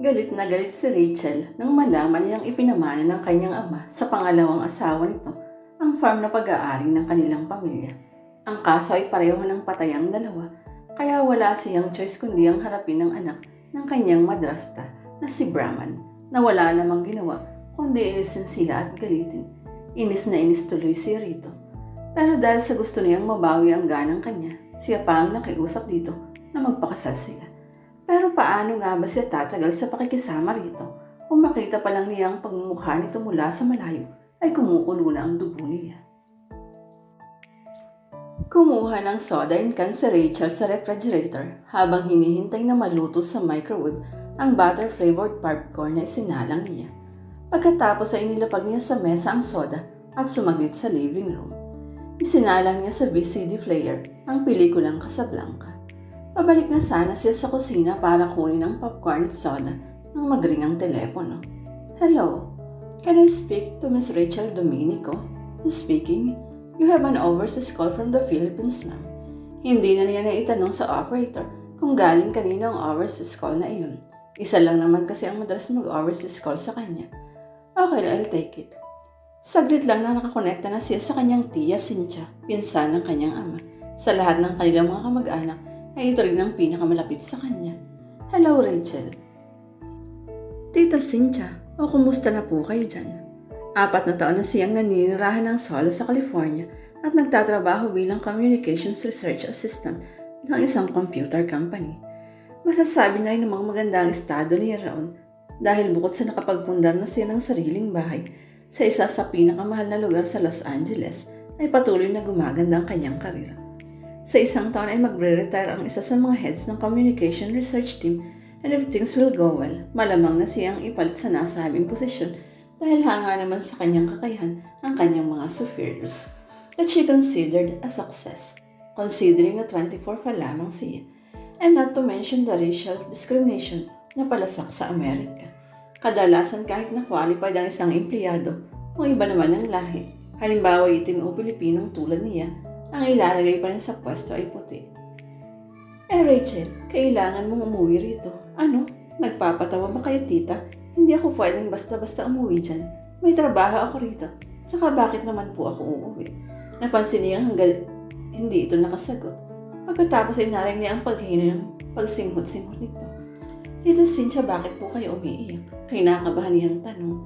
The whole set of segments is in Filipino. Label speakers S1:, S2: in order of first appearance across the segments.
S1: Galit na galit si Rachel nang malaman niyang ipinamana ng kanyang ama sa pangalawang asawa nito ang farm na pag-aaring ng kanilang pamilya. Ang kaso ay pareho ng patay ang dalawa, kaya wala siyang choice kundi ang harapin ng anak ng kanyang madrasta na si Brahman na wala namang ginawa kundi inisin siya at galitin. Inis na inis tuloy si Rito. Pero dahil sa gusto niyang mabawi ang ganang kanya, siya pa ang nakiusap dito na magpakasal sila. Pero paano nga ba siya tatagal sa pakikisama rito? Kung makita pa lang niya ang pagmumukha nito mula sa malayo, ay kumukulo na ang dugo niya. Kumuha ng soda and can si Rachel sa refrigerator habang hinihintay na maluto sa microwave ang butter-flavored popcorn na isinalang niya. Pagkatapos ay inilapag niya sa mesa ang soda at sumaglit sa living room. Isinalang niya sa VCD player ang pelikulang Casablanca. Pabalik na sana siya sa kusina para kunin ang popcorn at soda nang magring ang telepono. Hello, can I speak to Miss Rachel Dominico? Speaking. You have an overseas call from the Philippines, ma'am. Hindi na niya naitanong sa operator kung galing kanino ang overseas call na iyon. Isa lang naman kasi ang madalas mag-overseas call sa kanya. Okay, I'll take it. Saglit lang na nakakonekta na siya sa kanyang tiya Cynthia, pinsan ng kanyang ama. Sa lahat ng kanilang mga kamag-anak, ay ito rin ang pinakamalapit sa kanya. Hello, Rachel. Tita Cynthia, o kumusta na po kayo dyan? Apat na taon na siyang naninirahan ng solo sa California at nagtatrabaho bilang Communications Research Assistant ng isang computer company. Masasabi na rin namang maganda ang estado niya roon dahil bukod sa nakapagpundar na siya ng sariling bahay sa isa sa pinakamahal na lugar sa Los Angeles, ay patuloy na gumaganda ang kanyang karira. Sa isang taon ay magre-retire ang isa sa mga heads ng communication research team and if things will go well, malamang na siyang ipalit sa nasabing posisyon dahil hanga naman sa kanyang kakayahan ang kanyang mga superiors. That she considered a success, considering na 24 pa lamang siya, and not to mention the racial discrimination na palasak sa Amerika. Kadalasan kahit na qualified ang isang empleyado, kung iba naman ang lahi, halimbawa itim o Pilipinong tulad niya, ang ilalagay pa rin sa pwesto ay puti. Eh Rachel, kailangan mong umuwi rito. Ano? Nagpapatawa ba kayo tita? Hindi ako pwedeng basta-basta umuwi dyan. May trabaho ako rito. Saka bakit naman po ako uuwi? Napansin niya hanggang hindi ito nakasagot. Pagkatapos ay narinig niya ang paghingi ng pagsinghot-singhot nito. Tita Cynthia, bakit po kayo umiiyak? Kinakabahan niyang tanong.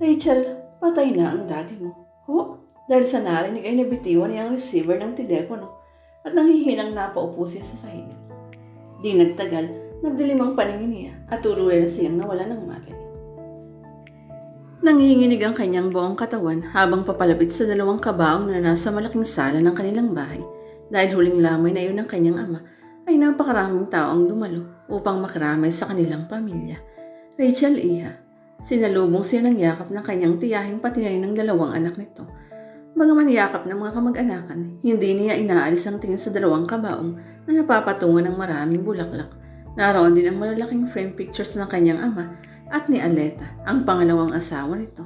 S1: Rachel, patay na ang daddy mo. Ho? Dahil sa narinig ay nabitiwan niya ang receiver ng telepono at nanghihinang napaupo siya sa sahig. Di nagtagal, nagdilim ang paningin niya at tuluyan na siyang nawala ng malay. Nanginginig ang kanyang buong katawan habang papalapit sa dalawang kabaong na nasa malaking sala ng kanilang bahay dahil huling lamay na iyon ng kanyang ama ay napakaraming tao ang dumalo upang makaramay sa kanilang pamilya. Rachel Iha, sinalubong siya ng yakap ng kanyang tiyahing pati na rin ng dalawang anak nito. Bagaman yakap ng mga kamag-anakan, hindi niya inaalis ang tingin sa dalawang kabaong na napapatungan ng maraming bulaklak. Naroon din ang malalaking frame pictures ng kanyang ama at ni Aleta, ang pangalawang asawa nito.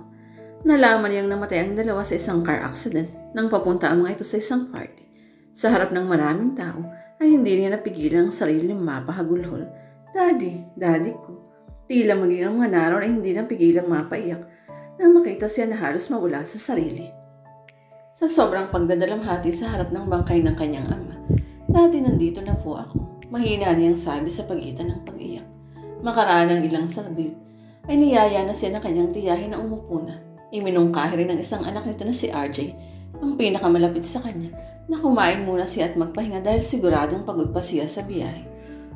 S1: Nalaman niyang namatay ang dalawa sa isang car accident nang papunta ang mga ito sa isang party. Sa harap ng maraming tao ay hindi niya napigilan ang sariling mapahagulhol. Daddy, daddy ko. Tila maging ang mga naroon ay hindi napigilang mapaiyak nang makita siya na halos mawala sa sarili. Sa sobrang pagdadalamhati sa harap ng bangkay ng kanyang ama, Dati nandito na po ako. Mahina niyang sabi sa pagitan ng pag-iyak. Makaraan ng ilang saglit, ay niyaya na siya ng kanyang tiyahin na umupo na. Iminungkahi rin ng isang anak nito na si RJ, ang pinakamalapit sa kanya, na kumain muna siya at magpahinga dahil siguradong pagod pa siya sa biyahe.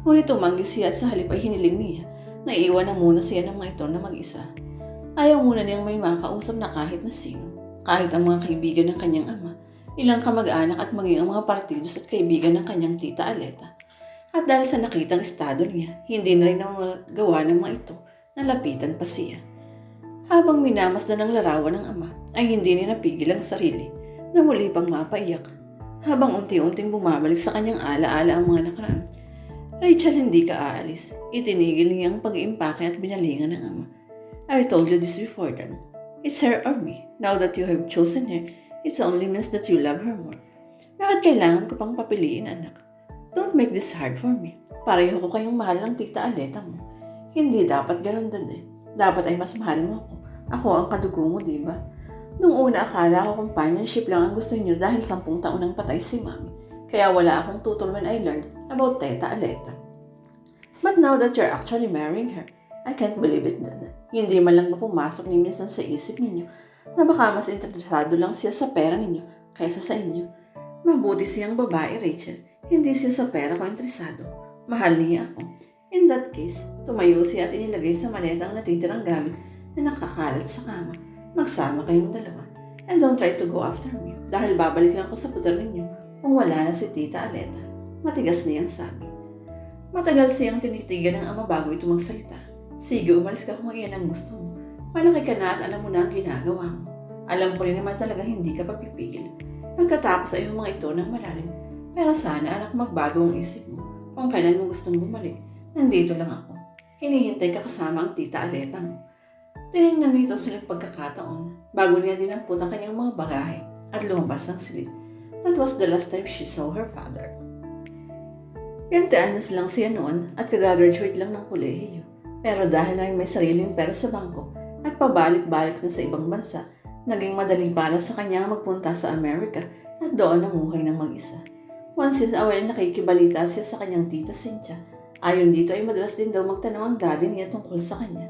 S1: Ngunit tumanggi siya at sa halip ay hiniling niya na iwan na muna siya ng mga ito na mag-isa. Ayaw muna niyang may makausap na kahit na sino, kahit ang mga kaibigan ng kanyang ama, ilang kamag-anak at maging ang mga partidos at kaibigan ng kanyang tita Aleta. At dahil sa nakitang estado niya, hindi na rin gawa ng mga ito na lapitan pa siya. Habang minamasdan ng larawan ng ama, ay hindi niya napigil ang sarili na muli pang mapaiyak. Habang unti-unting bumabalik sa kanyang ala-ala ang mga nakaraan, Rachel, hindi ka aalis. Itinigil niya ang pag-iimpake at binalingan ng ama. I told you this before then. It's her or me. Now that you have chosen her, it only means that you love her more. Bakit kailangan ko pang papiliin, anak? Don't make this hard for me. Pareho ko kayong mahal ng tita Aleta mo. Hindi dapat ganun din eh. Dapat ay mas mahal mo ako. Ako ang kadugo mo, di ba? Nung una akala ko companionship lang ang gusto niyo dahil sampung taon nang patay si Mami. Kaya wala akong tutol when I learned about Teta Aleta. But now that you're actually marrying her, I can't believe it din. Hindi man lang pumasok ni minsan sa isip ninyo na baka mas interesado lang siya sa pera ninyo kaysa sa inyo. Mabuti siyang babae, Rachel. Hindi siya sa pera ko interesado. Mahal niya ako. In that case, tumayo siya at inilagay sa maleta ang natitirang gamit na nakakalat sa kama. Magsama kayong dalawa. And don't try to go after me dahil babalik lang ako sa putar ninyo kung wala na si Tita Aleta. Matigas niyang sabi. Matagal siyang tinitigan ng ama bago ito magsalita. Sige, umalis ka kung iyan ang gusto mo. Malaki ka na at alam mo na ang ginagawa mo. Alam ko rin naman talaga hindi ka papipigil. Pagkatapos ay mga ito ng malalim. Pero sana anak magbago ang isip mo. Kung kailan mo gustong bumalik, nandito lang ako. Hinihintay ka kasama ang tita Aleta mo. Tinignan nito sa pagkakataon bago niya dinampot ang kanyang mga bagahe at lumabas ng silid. That was the last time she saw her father. 20 anyos lang siya noon at kagagraduate lang ng kolehiyo. Pero dahil na rin may sariling pera sa bangko at pabalik-balik na sa ibang bansa, naging madali para sa kanya magpunta sa Amerika at doon namuhay ng mag-isa. Once in a while nakikibalita siya sa kanyang tita Cynthia. Ayon dito ay madalas din daw magtanong ang daddy niya tungkol sa kanya.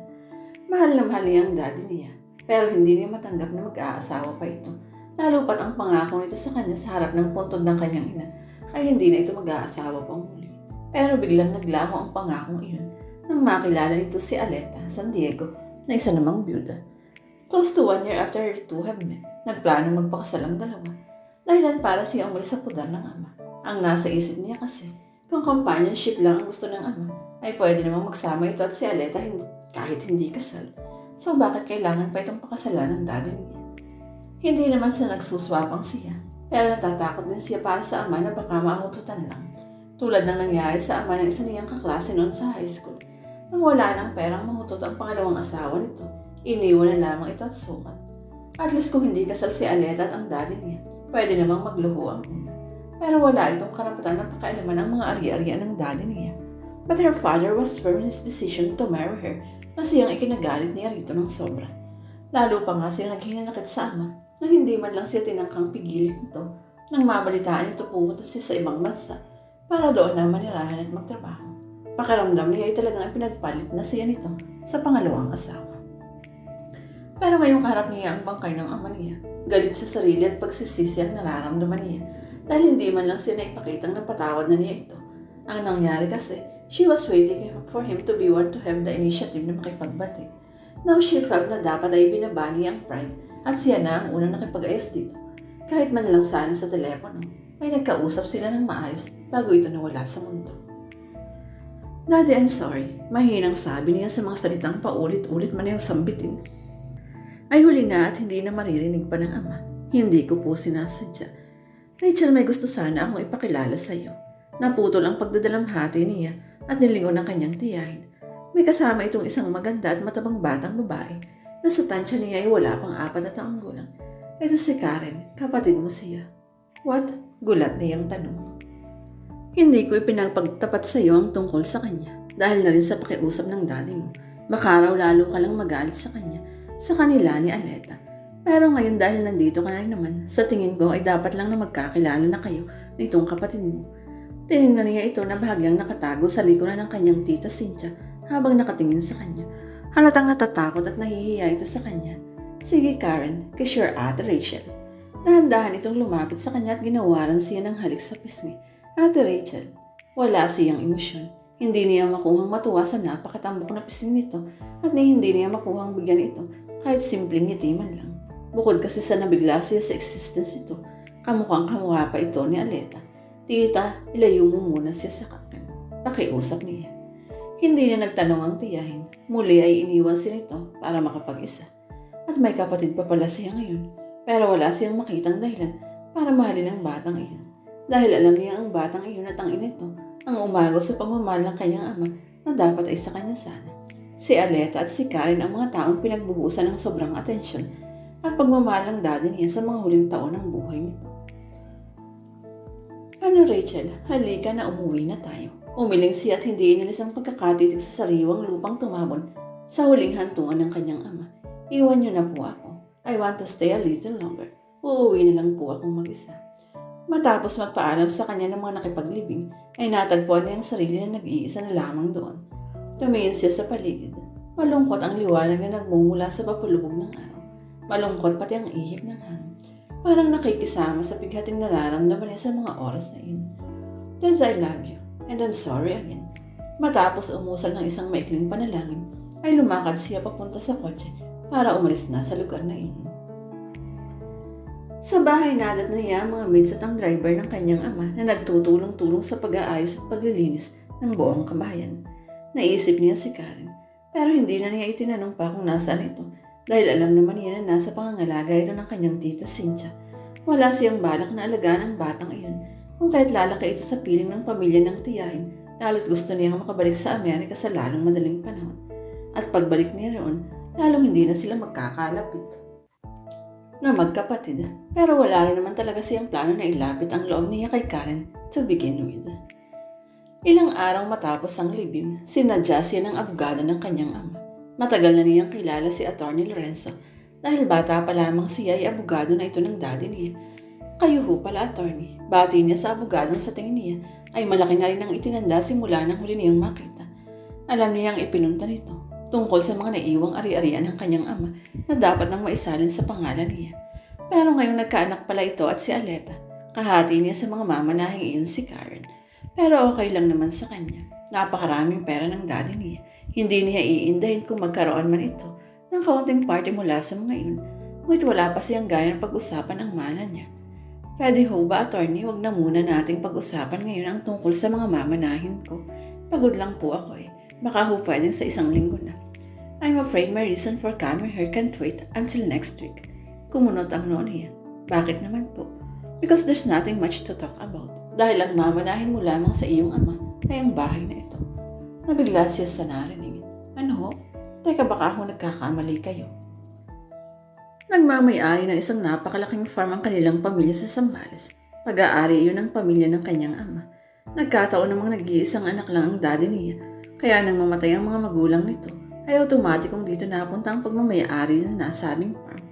S1: Mahal na mahal niya ang daddy niya, pero hindi niya matanggap na mag-aasawa pa ito. Lalo pat ang pangako nito sa kanya sa harap ng puntod ng kanyang ina ay hindi na ito mag-aasawa pang muli. Pero biglang naglaho ang pangakong iyon nang makilala nito si Aleta San Diego na isa namang byuda. Close to one year after her two have met, nagplano magpakasal ang dalawa. Dahilan para siya umalis sa pudar ng ama. Ang nasa isip niya kasi, kung companionship lang ang gusto ng ama, ay pwede namang magsama ito at si Aleta kahit hindi kasal. So bakit kailangan pa itong pakasalan ng daddy niya? Hindi naman sa nagsuswapang siya, pero natatakot din siya para sa ama na baka mahututan lang. Tulad ng nangyari sa ama ng isa niyang kaklase noon sa high school. Nang wala ng perang mahutot ang pangalawang asawa nito, iniwan na lamang ito at sukat. At least kung hindi kasal si Aleta at ang daddy niya, pwede namang magluho ang una. Pero wala itong karapatan na pakialaman ang mga ari-arian ng daddy niya. But her father was firm in his decision to marry her na siyang ikinagalit niya rito ng sobra. Lalo pa nga siyang naghinanakit sa ama nang hindi man lang siya tinangkang pigilit nito nang mabalitaan ito pumunta siya sa ibang bansa para doon na manirahan at magtrabaho. Pakiramdam niya ay talagang pinagpalit na siya nito sa pangalawang asawa. Pero ngayong kaharap niya ang bangkay ng ama niya, galit sa sarili at pagsisisi ang nararamdaman niya dahil hindi man lang siya naipakitang napatawad na niya ito. Ang nangyari kasi, she was waiting for him to be one to have the initiative na makipagbati. Now she felt na dapat ay binabani ang pride at siya na ang unang nakipag-ayos dito. Kahit man lang sana sa telepono, ay nagkausap sila ng maayos bago ito nawala sa mundo. Daddy, I'm sorry. Mahinang sabi niya sa mga salitang paulit-ulit man niyang sambitin. Ay huli na at hindi na maririnig pa ng ama. Hindi ko po sinasadya. Rachel, may gusto sana akong ipakilala sa iyo. Naputol ang pagdadalamhati niya at nilingon ang kanyang tiyahin. May kasama itong isang maganda at matabang batang babae na sa tansya niya ay wala pang apat na taong gulang. Ito si Karen, kapatid mo siya. What? Gulat niyang tanong. Hindi ko ipinagpagtapat sa iyo ang tungkol sa kanya dahil na rin sa pakiusap ng daddy mo. Baka raw lalo ka lang magalit sa kanya, sa kanila ni Aleta. Pero ngayon dahil nandito ka na rin naman, sa tingin ko ay dapat lang na magkakilala na kayo nitong kapatid mo. Tinignan niya ito na bahagyang nakatago sa likuran ng kanyang tita Cynthia habang nakatingin sa kanya. Halatang natatakot at nahihiya ito sa kanya. Sige Karen, kiss your ate Rachel. Dahan-dahan itong lumapit sa kanya at ginawaran siya ng halik sa pisngi. Ate Rachel, wala siyang emosyon. Hindi niya makuhang matuwa sa napakatambok na pising nito at ni hindi niya makuhang bigyan ito kahit simpleng ngiti man lang. Bukod kasi sa nabigla siya sa existence ito, kamukhang kamukha pa ito ni Aleta. Tita, ilayo mo muna siya sa kakin. Pakiusap niya. Hindi na nagtanong ang tiyahin. Muli ay iniwan siya nito para makapag-isa. At may kapatid pa pala siya ngayon. Pero wala siyang makitang dahilan para mahalin ang batang iyon. Dahil alam niya ang batang iyon at ang inito ang umago sa pagmamahal ng kanyang ama na dapat ay sa kanya sana. Si Aleta at si Karen ang mga taong pinagbuhusan ng sobrang atensyon at pagmamahal ng daddy niya sa mga huling taon ng buhay nito. Ano Rachel, halika na umuwi na tayo. Umiling siya at hindi inilis ang pagkakatitig sa sariwang lupang tumabon sa huling hantungan ng kanyang ama. Iwan niyo na po ako. I want to stay a little longer. Uuwi na lang po akong mag-isa. Matapos magpaalam sa kanya ng mga nakipaglibing, ay natagpuan niya ang sarili na nag-iisa na lamang doon. Tumingin siya sa paligid. Malungkot ang liwanag na nagmumula sa papulubog ng araw. Malungkot pati ang ihip ng hangin. Parang nakikisama sa bighating nararamdaman niya sa mga oras na yun. Tez, I love you. And I'm sorry again. Matapos umusal ng isang maikling panalangin, ay lumakad siya papunta sa kotse para umalis na sa lugar na iyon. Sa bahay nadat na niya ang mga maids at ang driver ng kanyang ama na nagtutulong-tulong sa pag-aayos at paglilinis ng buong kabayan. Naisip niya si Karen, pero hindi na niya itinanong pa kung nasaan ito dahil alam naman niya na nasa pangangalaga ito ng kanyang tita Cynthia. Wala siyang balak na alagaan ang batang iyon kung kahit lalaki ito sa piling ng pamilya ng tiyahin, lalo't gusto niyang makabalik sa Amerika sa lalong madaling panahon. At pagbalik niya roon, lalong hindi na sila magkakalapit na magkapatid. Pero wala rin naman talaga siyang plano na ilapit ang loob niya kay Karen to begin with. Ilang araw matapos ang libing, sinadya siya ng abogado ng kanyang ama. Matagal na niyang kilala si Attorney Lorenzo dahil bata pa lamang siya ay abogado na ito ng daddy niya. Kayo ho pala, attorney. Bati niya sa abogadong sa tingin niya ay malaki na rin ang itinanda simula nang huli niyang makita. Alam niyang ipinunta nito tungkol sa mga naiwang ari-arian ng kanyang ama na dapat nang maisalin sa pangalan niya. Pero ngayong nagkaanak pala ito at si Aleta, kahati niya sa mga mamanahing iyon si Karen. Pero okay lang naman sa kanya. Napakaraming pera ng daddy niya. Hindi niya iindahin kung magkaroon man ito ng kaunting party mula sa mga iyon. Ngunit wala pa siyang gaya pag-usapan ang mana niya. Pwede ho ba, attorney, wag na muna nating pag-usapan ngayon ang tungkol sa mga mamanahin ko. Pagod lang po ako eh. Baka ho pwedeng sa isang linggo na. I'm afraid my reason for coming here can't wait until next week. Kumunot ang noo niya. Bakit naman po? Because there's nothing much to talk about. Dahil ang mamanahin mo lamang sa iyong ama ay ang bahay na ito. Nabigla siya sa narinig. Ano ho? Teka baka ako nagkakamali kayo. Nagmamayari ng isang napakalaking farm ang kanilang pamilya sa Sambales. Pag-aari iyon ng pamilya ng kanyang ama. Nagkataon namang nag-iisang anak lang ang daddy niya, kaya nang mamatay ang mga magulang nito, ay automatikong dito napunta ang pagmamayari ng nasabing farm.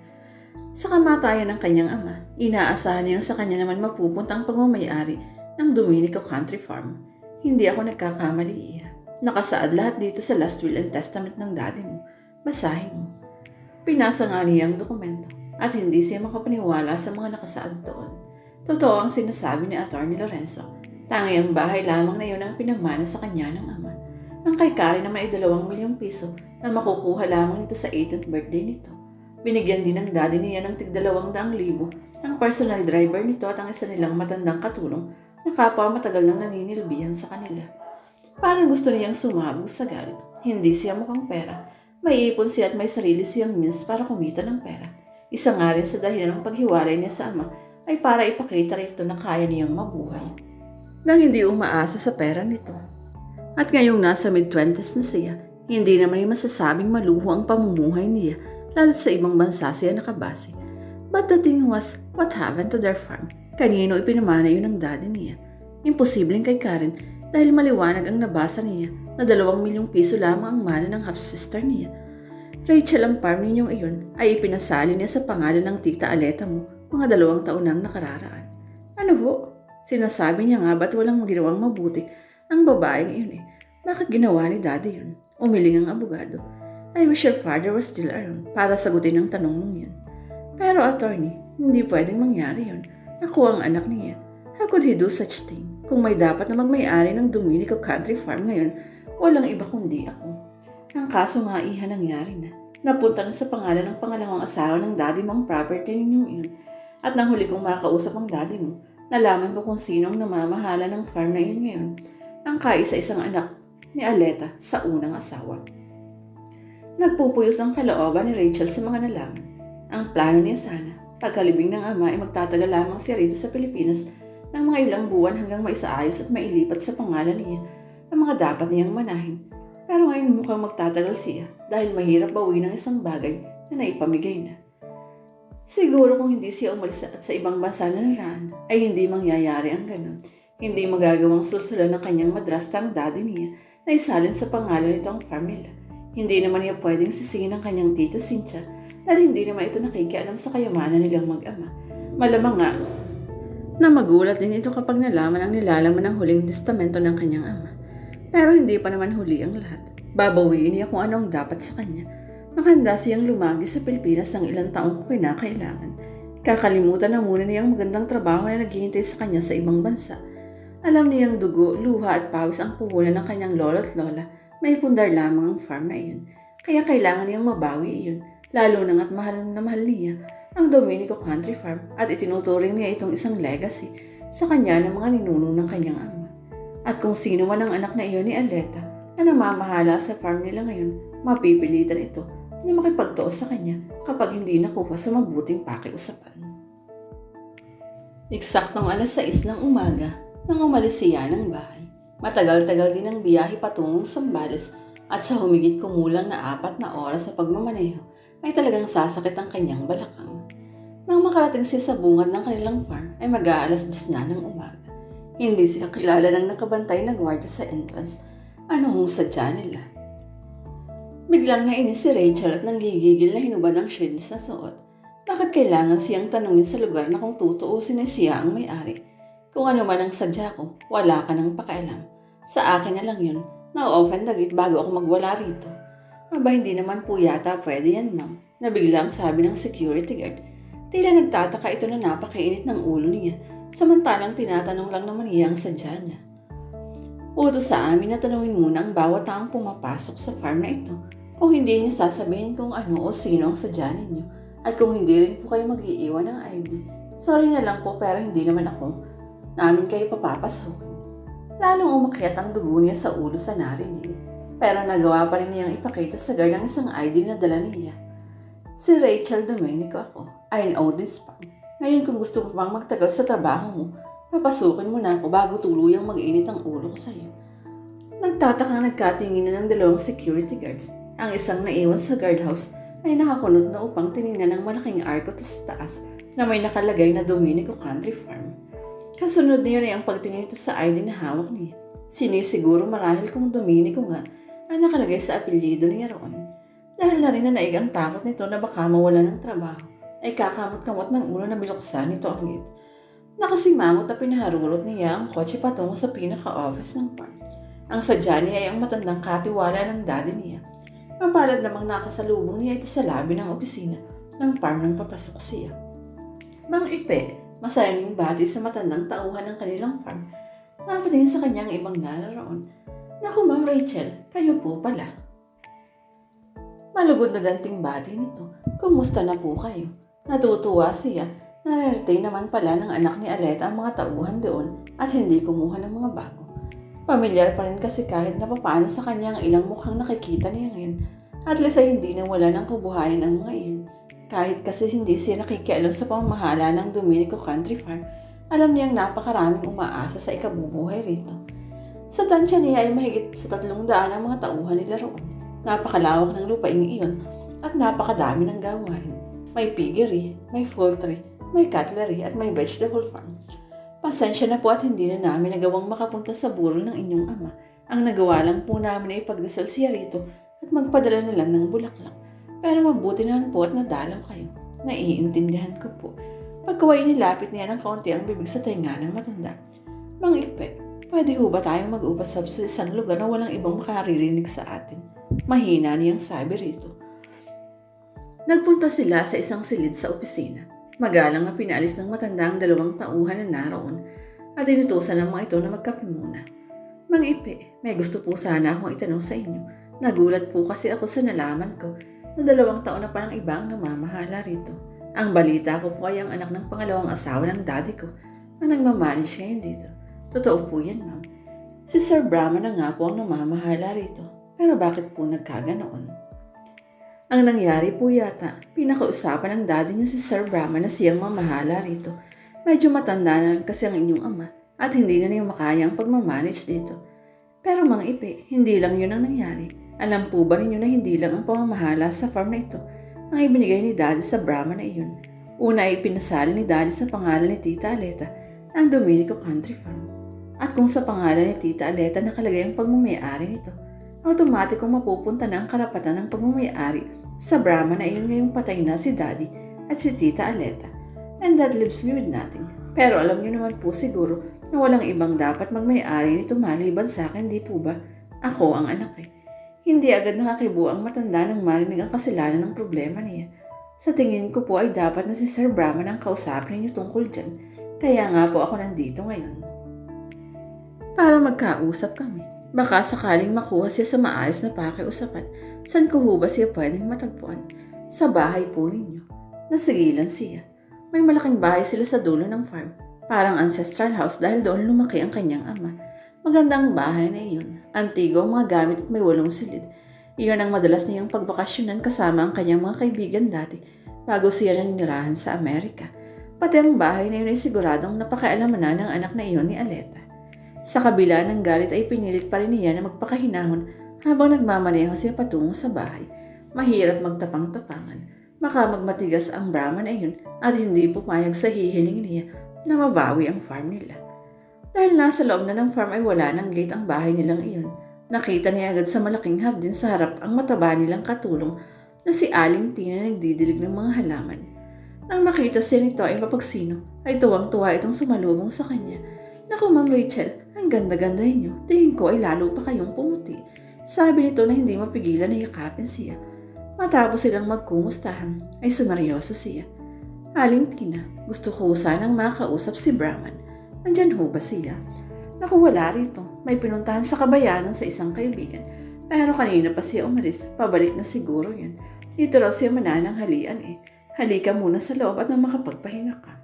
S1: Sa kamatayan ng kanyang ama, inaasahan niyang sa kanya naman mapupunta ang pagmamayari ng Dominico Country Farm. Hindi ako nagkakamali iya. Nakasaad lahat dito sa last will and testament ng daddy mo. Basahin mo. Pinasa nga niya ang dokumento at hindi siya makapaniwala sa mga nakasaad doon. Totoo ang sinasabi ni Attorney Lorenzo. Tangi ang bahay lamang na yun ang pinamana sa kanya ng ama. Ang kay Karen naman ay dalawang milyong piso na makukuha lamang nito sa 18th birthday nito. Binigyan din ng daddy niya ng tig dalawang daang libo ang personal driver nito at ang isa nilang matandang katulong na kapwa matagal nang naninilbihan sa kanila. Parang gusto niyang sumabog sa galit. Hindi siya mukhang pera. May ipon siya at may sarili siyang means para kumita ng pera. Isa nga rin sa dahilan ng paghiwalay niya sa ama ay para ipakita rito na kaya niyang mabuhay. Nang hindi umaasa sa pera nito. At ngayong nasa mid-twenties na siya, hindi naman niya masasabing maluho ang pamumuhay niya lalo sa ibang bansa siya nakabase. But the thing was, what happened to their farm? Kanino ipinamana yun ng daddy niya? Imposibleng kay Karen dahil maliwanag ang nabasa niya na dalawang milyong piso lamang ang mana ng half-sister niya. Rachel ang farm ninyong iyon ay ipinasali niya sa pangalan ng tita Aleta mo mga dalawang taon nang nakararaan. Ano ho? Sinasabi niya nga ba't walang ginawang mabuti ang babaeng iyon eh. Bakit ginawa ni daddy yun? Umiling ang abogado. I wish your father was still around para sagutin ang tanong mong yun. Pero attorney, hindi pwedeng mangyari yun. Ako ang anak niya. How could he do such thing? Kung may dapat na magmay-ari ng Dominico Country Farm ngayon, walang iba kundi ako. Ang kaso nga iha nangyari na. Napunta na sa pangalan ng pangalawang asawa ng daddy mo ang property ninyong iyon. At nang huli kong makausap ang daddy mo, nalaman ko kung sino ang namamahala ng farm na iyon ngayon. Ang kaisa-isang anak ni Aleta sa unang asawa. Nagpupuyos ang kalooban ni Rachel sa mga nalaman. Ang plano niya sana, pagkalibing ng ama ay magtatagal lamang siya rito sa Pilipinas ng mga ilang buwan hanggang maisaayos at mailipat sa pangalan niya ang mga dapat niyang manahin. Pero ngayon mukhang magtatagal siya dahil mahirap bawi ng isang bagay na naipamigay na. Siguro kung hindi siya umalis at sa ibang bansa na naraan, ay hindi mangyayari ang ganun. Hindi magagawang susulan ng kanyang madrasta ang daddy niya na isalin sa pangalan nito ang farm. Hindi naman niya pwedeng sisihin ang kanyang tita Cynthia dahil hindi naman ito nakikialam sa kayamanan nilang mag-ama. Malamang nga na magulat din ito kapag nalaman ang nilalaman ng huling testamento ng kanyang ama. Pero hindi pa naman huli ang lahat. Babawiin niya kung ano ang dapat sa kanya. Nakahanda siyang lumagi sa Pilipinas ng ilang taong kinakailangan. Kakalimutan na muna niya ang magandang trabaho na naghihintay sa kanya sa ibang bansa. Alam niyang dugo, luha at pawis ang puhunan ng kanyang lolo at lola. May pundar lamang ang farm na iyon. Kaya kailangan niyang mabawi iyon. Lalo na nga't mahal na mahal niya ang Dominico Country Farm at itinuturing niya itong isang legacy sa kanya ng mga ninuno ng kanyang ama. At kung sino man ang anak na iyon ni Aleta na namamahala sa farm nila ngayon, mapipilitan ito na makipagtuos sa kanya kapag hindi nakuha sa mabuting pakiusapan. Eksaktong alas 6 ng umaga nang umalis siya ng bahay. Matagal-tagal din ang biyahe patungong Sambales at sa humigit kumulang na apat na oras sa pagmamaneho ay talagang sasakit ang kanyang balakang. Nang makarating siya sa bungad ng kanilang farm ay mag-aalas 10 na ng umaga. Hindi sila kilala ng nakabantay na gwardiya sa entrance. Ano hong sadya nila? Biglang nainis si Rachel at nanggigigil na hinubad ang shades na suot. Bakit kailangan siyang tanungin sa lugar na kung tutuusin na siya ang may-ari? Kung ano man ang sadya ko, wala ka nang pakialam. Sa akin na lang yun. Na-open dagit bago ako magwala rito. Aba, hindi naman po yata pwede yan, ma'am. Nabiglang sabi ng security guard. Tila nagtataka ito na napakainit ng ulo niya, samantalang tinatanong lang naman niya ang sadya niya. Utos sa amin na tanungin muna ang bawat taong pumapasok sa farm na ito. Kung hindi niyo sasabihin kung ano o sino ang sadya ninyo, at kung hindi rin po kayo mag-iiwan ng ID, sorry na lang po pero hindi naman ako namin kayo papapasukin. Lalong umakyat ang dugo niya sa ulo sa narinig. Pero nagawa pa rin niyang ipakita sa guard ang isang ID na dala niya. Si Rachel Domenico ako. I know this pa. Ngayon kung gusto mo pang magtagal sa trabaho mo, papasukin mo na ako bago tuluyang mag-init ang ulo ko sa'yo. Nagtatakang nagkatingin na ng dalawang security guards. Ang isang naiwan sa guardhouse ay nakakunot na upang tinignan ng malaking arko sa taas na may nakalagay na Domenico Country Farm. Kasunod niyo ay ang pagtingin nito sa ID na hawak niya. Sinisiguro marahil kung Domenico nga ang nakalagay sa apelyido niya roon. Dahil na rin na naig ang takot nito na baka mawala ng trabaho, ay kakamot-kamot ng ulo na biluksan nito ang gate. Nakasimangot na pinaharulot niya ang kotse patungo sa pinaka-office ng farm. Ang sadya niya ay ang matandang katiwala ng daddy niya. Mapalad namang nakasalubong niya ito sa labi ng opisina ng farm nang papasok siya. Mang Ipe, masayaning bati sa matandang tauhan ng kanilang farm, napatingin sa kanya ang ibang nararoon. Naku, Ma'am Rachel, kayo po pala. Malugod na ganting bati nito. Kumusta na po kayo? Natutuwa siya. Nararating naman pala ng anak ni Aleta ang mga tauhan doon at hindi kumuha ng mga bago. Pamilyar pa rin kasi kahit na papaano sa kanya ang ilang mukhang nakikita niya ngayon. At least ay hindi na wala ng kabuhayan ang mga iyon. Kahit kasi hindi siya nakikialam sa pamamahala ng Dominico Country Farm, alam niyang napakaraming umaasa sa ikabubuhay rito. Sa tansya niya ay mahigit sa tatlong daan ang mga tauhan nila roon. Napakalawak ng lupaing iyon at napakadami ng gawain. May piggery, may poultry, may cutlery at may vegetable farm. Pasensya na po at hindi na namin nagawang makapunta sa burol ng inyong ama. Ang nagawa lang po namin ay pagdasal siya rito at magpadala na lang ng bulaklak. Pero mabuti naman po at nadalaw kayo. Naiintindihan ko po. Pagkaway nilapit niya ng kaunti ang bibig sa tainga ng matanda. Mang Ipe, pwede ho ba tayong mag-upasab sa isang lugar na walang ibang makaririnig sa atin? Mahina niyang sabi rito. Nagpunta sila sa isang silid sa opisina. Magalang na pinalis ng matanda ang dalawang tauhan na naroon at inutusan ng mga ito na magkape muna. Mang Ipe, may gusto po sana akong itanong sa inyo. Nagulat po kasi ako sa nalaman ko na dalawang taon na parang ibang namamahala rito. Ang balita ko po ay ang anak ng pangalawang asawa ng daddy ko na nagmamanage ngayon dito. Totoo po yan, ma'am. Si Sir Brahma na nga po ang namamahala rito. Pero bakit po nagkaganoon? Ang nangyari po yata, pinakausapan ng daddy niyo si Sir Brahma na siyang mamahala rito. Medyo matanda na kasi ang inyong ama at hindi na niya makaya ang pagmamanage dito. Pero mga ipe, hindi lang yun ang nangyari. Alam po ba ninyo na hindi lang ang pamamahala sa farm na ito ang ibinigay ni daddy sa Brahma na iyon. Una ay pinasali ni daddy sa pangalan ni Tita Aleta ang Dominico Country Farm. At kung sa pangalan ni Tita Aleta nakalagay ang pagmamayari nito, automatikong mapupunta na ang karapatan ng pagmamayari sa Brahma na iyon ngayong patay na si Daddy at si Tita Aleta. And that leaves me with nothing. Pero alam niyo naman po siguro na walang ibang dapat magmay-ari nito maliban sa akin, di po ba? Ako ang anak eh. Hindi agad nakakibo ang matanda nang marinig ang kasalanan ng problema niya. Sa tingin ko po ay dapat na si Sir Brahman ang kausapin ninyo tungkol dyan. Kaya nga po ako nandito ngayon. Para magkausap kami. Baka sakaling makuha siya sa maayos na pakiusapan, saan ko ho ba siya pwedeng matagpuan? Sa bahay po ninyo. Nasigilan siya. May malaking bahay sila sa dulo ng farm. Parang ancestral house dahil doon lumaki ang kanyang ama. Magandang bahay na iyon. Antigo ang mga gamit at may walong silid. Iyon ang madalas niyang pagbakasyonan kasama ang kanyang mga kaibigan dati bago siya naninirahan sa Amerika. Pati ang bahay na iyon ay siguradong napakialaman na ng anak na iyon ni Aleta. Sa kabila ng galit ay pinilit pa rin niya na magpakahinahon habang nagmamaneho siya patungo sa bahay. Mahirap magtapang-tapangan. Baka magmatigas ang Brahman na iyon at hindi pumayag sa hihiling niya na mabawi ang farm nila. Dahil nasa loob na ng farm ay wala ng gate ang bahay nilang iyon. Nakita niya agad sa malaking hardin sa harap ang mataba nilang katulong na si Aling Tina nagdidilig ng mga halaman. Nang makita siya nito ay mapagsino, ay tuwang-tuwa itong sumalubong sa kanya. Naku, Ma'am Rachel, ang ganda-ganda ninyo. Tingin ko ay lalo pa kayong pumuti. Sabi nito na hindi mapigilan na yakapin siya. Matapos silang magkumustahan, ay sumaryoso siya. Aling Tina, gusto ko sanang makausap si Brahman. Nandyan ho ba siya? Naku, wala rito. May pinuntahan sa kabayanan sa isang kaibigan. Pero kanina pa siya umalis. Pabalik na siguro yun. Dito raw siya mananang halian eh. Halika muna sa loob at nang makapagpahinga ka.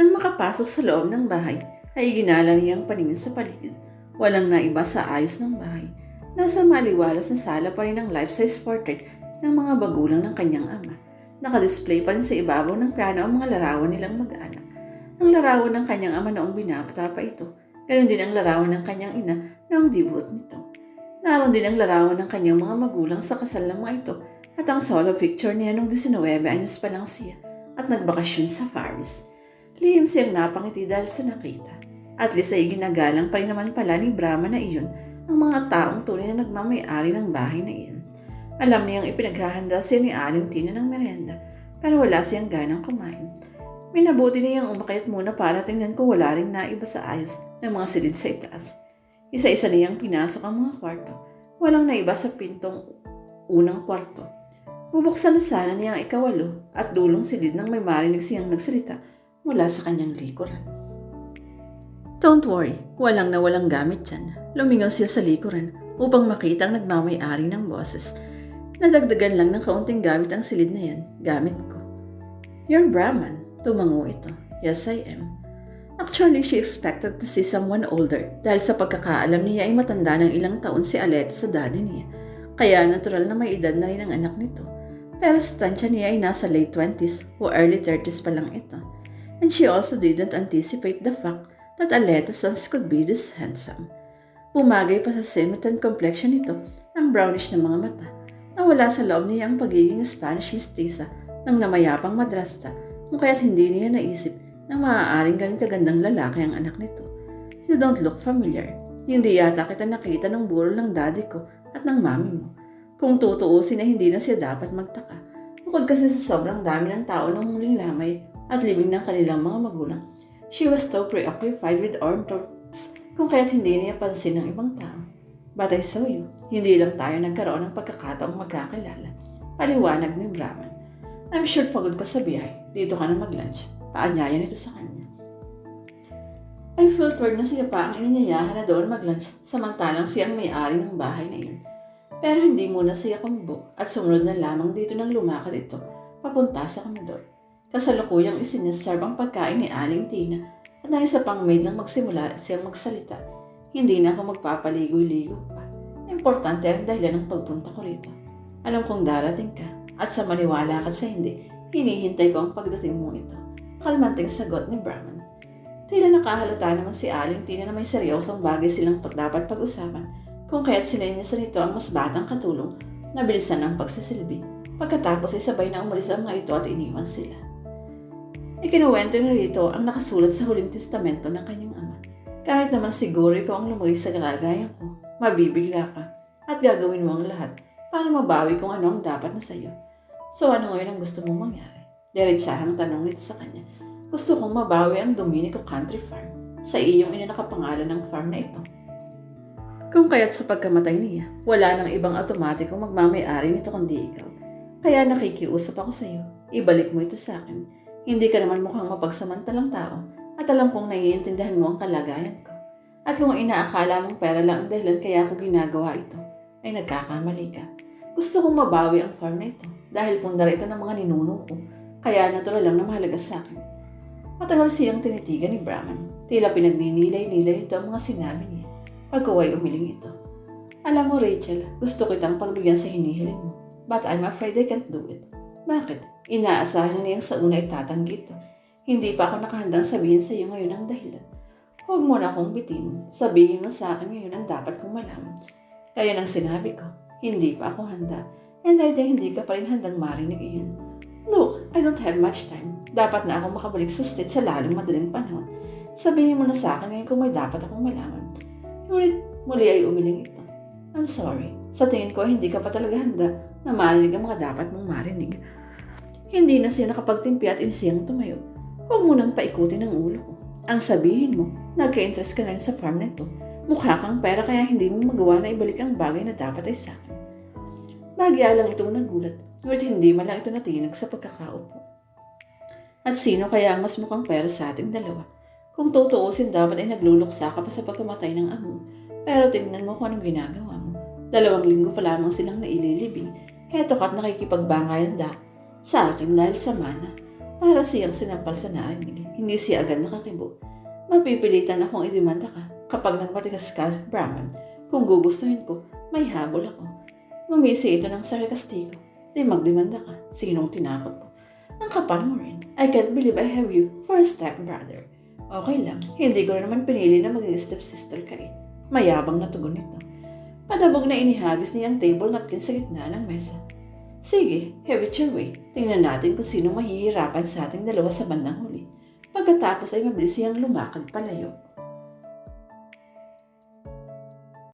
S1: Nang makapasok sa loob ng bahay, ay ginala niyang paningin sa paligid. Walang naiba sa ayos ng bahay. Nasa maliwalas na sala pa rin ang life-size portrait ng mga bagulang ng kanyang ama. Nakadisplay pa rin sa ibabaw ng piano ang mga larawan nilang mag-anak. Ang larawan ng kanyang ama noong binabata pa ito. Ganon din ang larawan ng kanyang ina noong debut nito. Naroon din ang larawan ng kanyang mga magulang sa kasal ng mga ito at ang solo picture niya noong 19 anyos pa lang siya at nagbakasyon sa Paris. Lihim siyang napangiti dahil sa nakita. At least ay ginagalang pa rin naman pala ni Brahma na iyon ang mga taong tunay na nagmamayari ng bahay na iyon. Alam niyang ipinaghahanda siya ni Aling Tina ng merienda pero wala siyang ganang kumain. Minabuti niyang umakyat muna para tingnan kung wala ring naiba sa ayos ng mga silid sa itaas. Isa-isa niyang pinasok ang mga kwarto. Walang naiba sa pintong unang kwarto. Bubuksan na sana niya ang ikawalo at dulong silid nang may marinig siyang nagsalita mula sa kanyang likuran. Don't worry, walang na walang gamit yan. Lumingaw siya sa likuran upang makita ang nagmamayari ng boses. Nadagdagan lang ng kaunting gamit ang silid na yan. Gamit ko. You're Brahman. Tumango ito. Yes, I am. Actually, she expected to see someone older dahil sa pagkakaalam niya ay matanda ng ilang taon si Aleta sa daddy niya. Kaya natural na may edad na rin ang anak nito. Pero sa tansya niya ay nasa late 20s o early 30s pa lang ito. And she also didn't anticipate the fact that Aleta's sons could be this handsome. Pumagay pa sa scimitan complexion nito ang brownish na mga mata. Nawala sa loob niya ang pagiging Spanish mestiza ng namayapang madrasta kung kaya't hindi niya naisip na maaaring galing kagandang lalaki ang anak nito. You don't look familiar. Hindi yata kita nakita ng burol ng daddy ko at ng mami mo. Kung tutuusin na hindi na siya dapat magtaka. Bukod kasi sa sobrang dami ng tao nung muling lamay at libing ng kanilang mga magulang, she was so preoccupied with ornaments kung kaya't hindi niya pansin ng ibang tao. But I saw you. Hindi lang tayo nagkaroon ng pagkakataong magkakilala. Paliwanag ni Brahman. I'm sure pagod ka sa biyahe. Dito ka na mag-lunch. Paanyaya nito sa kanya. I felt weird na siya pa ang ininyayahan na doon mag-lunch samantalang siya ang may-ari ng bahay na iyon. Pero hindi muna siya kumbo at sumunod na lamang dito nang lumakad ito papunta sa kanador. Kasalukuyang isineserve ang pagkain ni Aling Tina at nang isa pang maid nang magsimula siyang magsalita. Hindi na ako magpapaligoy-ligo pa. Importante ang dahilan ng pagpunta ko rito. Alam kong darating ka at sa maniwala ka sa hindi, hinihintay ko ang pagdating mo ito. Kalmanting sagot ni Brahman. Tila nakahalata naman si Aling Tina na may seryosong bagay silang dapat pag-usapan kung kaya't sinenyasan nito ang mas batang katulong na bilisan ng pagsisilbi. Pagkatapos ay sabay na umalis ang mga ito at iniwan sila. Ikinuwento ni Rito ang nakasulat sa huling testamento ng kanyang ama. Kahit naman siguro ikaw ang lumagay sa kalagayan ko, mabibigla ka at gagawin mo ang lahat para mabawi kung ano ang dapat na sa'yo. So ano ngayon ang gusto mong mangyari? Diretsahang tanong nito sa kanya. Gusto kong mabawi ang Dominico Country Farm. Sa iyong ina nakapangalan ng farm na ito. Kung kaya't sa pagkamatay niya, wala nang ibang automatikong magmamayari nito kundi ikaw. Kaya nakikiusap ako sa iyo. Ibalik mo ito sa akin. Hindi ka naman mukhang mapagsamantalang tao at alam kong naiintindihan mo ang kalagayan ko. At kung inaakala mong pera lang ang dahilan kaya ako ginagawa ito, ay nagkakamali ka. Gusto kong mabawi ang farm na ito dahil pundar ito ng mga ninuno ko. Kaya natural lang na mahalaga sa akin. Matagal siyang tinitigan ni Brahman. Tila pinagninilay-nilay nito ang mga sinabi niya. Pagkaway umiling ito. Alam mo, Rachel, gusto kitang pagbigyan sa hinihiling mo. But I'm afraid I can't do it. Bakit? Inaasahan na sa una itatanggi ito. Hindi pa ako nakahandang sabihin sa iyo ngayon ang dahilan. Huwag mo na akong bitin. Sabihin mo sa akin ngayon ang dapat kong malaman. Kaya nang sinabi ko, hindi pa ako handa. And I think hindi ka pa rin handang marinig iyon. Look, I don't have much time. Dapat na ako makabalik sa state sa lalong madaling panahon. Sabihin mo na sa akin ngayon kung may dapat akong malaman. Ngunit muli ay umiling ito. I'm sorry. Sa tingin ko, hindi ka pa talaga handa na marinig ang mga dapat mong marinig. Hindi na siya nakapagtimpi at insiyang tumayo. Huwag mo nang paikutin ang ulo ko. Ang sabihin mo, nagka-interest ka na rin sa farm na ito. Mukha kang pera kaya hindi mo magawa na ibalik ang bagay na dapat ay sa akin. Bagya lang itong nagulat, ngunit hindi man lang ito natinag sa pagkakaupo. At sino kaya ang mas mukhang pera sa ating dalawa? Kung tutuusin dapat ay nagluluksa ka pa sa pagkamatay ng amo. Pero tingnan mo kung anong ginagawa mo. Dalawang linggo pa lamang silang naililibing. Heto ka't nakikipagbangayan da sa akin dahil sa mana. Para siyang sinampal sa narinig. Hindi siya agad nakakibo. Mapipilitan akong idemanda ka kapag nagmatigas ka, Brahman. Kung gugustuhin ko, may habol ako. Ngumisi ito ng sarkastiko. Di magdemanda ka. Sinong tinakot mo? Ang kapal mo rin. I can't believe I have you for a stepbrother. Okay lang. Hindi ko naman pinili na maging stepsister ka eh. Mayabang na tugon nito. Padabog na inihagis niya ang table napkin sa gitna ng mesa. Sige, have it your way. Tingnan natin kung sino mahihirapan sa ating dalawa sa bandang huli. Pagkatapos ay mabilis siyang lumakad palayo.